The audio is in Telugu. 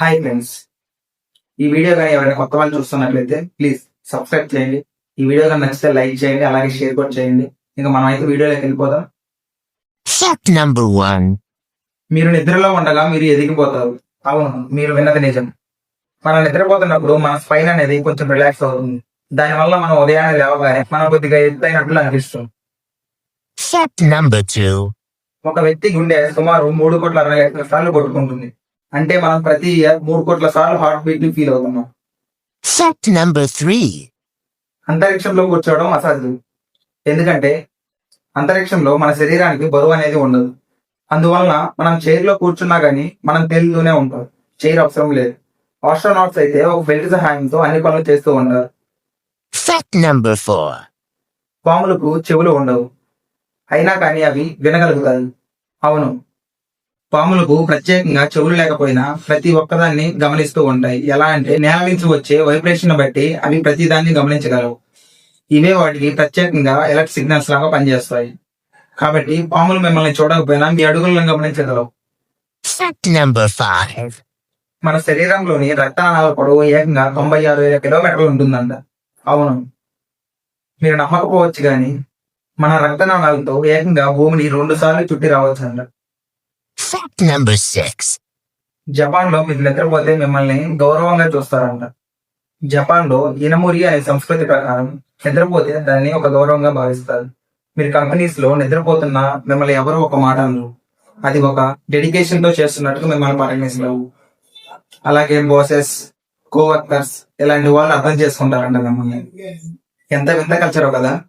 హాయ్ ఫ్రెండ్స్ ఈ వీడియో కానీ ఎవరైనా కొత్త వాళ్ళు చూస్తున్నట్లయితే ప్లీజ్ సబ్స్క్రైబ్ చేయండి. ఈ వీడియో కానీ నచ్చితే లైక్ చేయండి అలాగే షేర్ కూడా చేయండి. ఇంకా మనం అయితే వీడియోలోకి వెళ్ళిపోదాం. One. మీరు నిద్రలో ఉండగా మీరు ఎదిగిపోతారు. అవును మీరు విన్నది నిజం. మనం నిద్రపోతున్నప్పుడు మన స్పైన్ అనేది కొంచెం రిలాక్స్ అవుతుంది. దానివల్ల మనం ఉదయాన్నే లేవగానే మనం కొద్దిగా ఎత్తైనట్లు అనిపిస్తుంది. ఒక వ్యక్తి గుండె సుమారు మూడు కోట్ల అరవై ఐదు సార్లు కొట్టుకుంటుంది. అంటే మనం ప్రతి ఇయర్ మూడు కోట్ల సార్లు హార్ట్ బీట్ని ఫీల్ అవుతున్నాం. Three. అంతరిక్షంలో కూర్చోవడం అసాధ్యం. ఎందుకంటే అంతరిక్షంలో మన శరీరానికి బరువు అనేది ఉండదు. అందువలన మనం చైర్లో కూర్చున్నా గానీ మనం తేలుతూనే ఉంటాం. చైర్ అవసరం లేదు. ఆస్ట్రోనాట్స్ అయితే ఒక బెల్ట్ సహాయంతో అన్ని పనులు చేస్తూ ఉంటారు. Four. పాములకు చెవులు ఉండవు. అయినా కానీ అవి వినగలుగుతాయి. అవును. పాములకు ప్రత్యేకంగా చెవులు లేకపోయినా ప్రతి ఒక్కదాన్ని గమనిస్తూ ఉంటాయి. ఎలా అంటే నేల నుంచి వచ్చే వైబ్రేషన్ బట్టి అవి ప్రతి దాన్ని గమనించగలవు. ఇవే వాటికి ప్రత్యేకంగా ఎలక్ట్రిక్ సిగ్నల్స్ లాగా పనిచేస్తాయి. కాబట్టి పాములు మిమ్మల్ని చూడకపోయినా మీ అడుగులను గమనించగలవు. మన శరీరంలోని రక్తనాళాల పొడవు ఏకంగా తొంభై ఆరు వేల కిలోమీటర్లు ఉంటుందంట. అవును. మీరు నమ్మకపోవచ్చు కానీ మన రక్తనాళాలతో ఏకంగా భూమిని రెండు సార్లు చుట్టి రావచ్చంట ఫ్యాక్ట్ నెంబర్ సిక్స్ జపాన్లో మీరు నిద్రపోతే మిమ్మల్ని గౌరవంగా చూస్తారంట. జపాన్లో ఇనమురి అనే సంస్కృతి ప్రకారం నిద్రపోతే దాన్ని ఒక గౌరవంగా భావిస్తారు. మీరు కంపెనీస్లో నిద్రపోతున్నా మిమ్మల్ని ఎవరు ఒక మాట అనరు. అది ఒక డెడికేషన్తో చేస్తున్నట్టుగా మిమ్మల్ని పరిగణిస్తారు. అలాగే బోసెస్ కోవర్కర్స్ ఇలాంటి వాళ్ళు అర్థం చేసుకుంటారంట మిమ్మల్ని. ఎంత వింత కల్చరో కదా.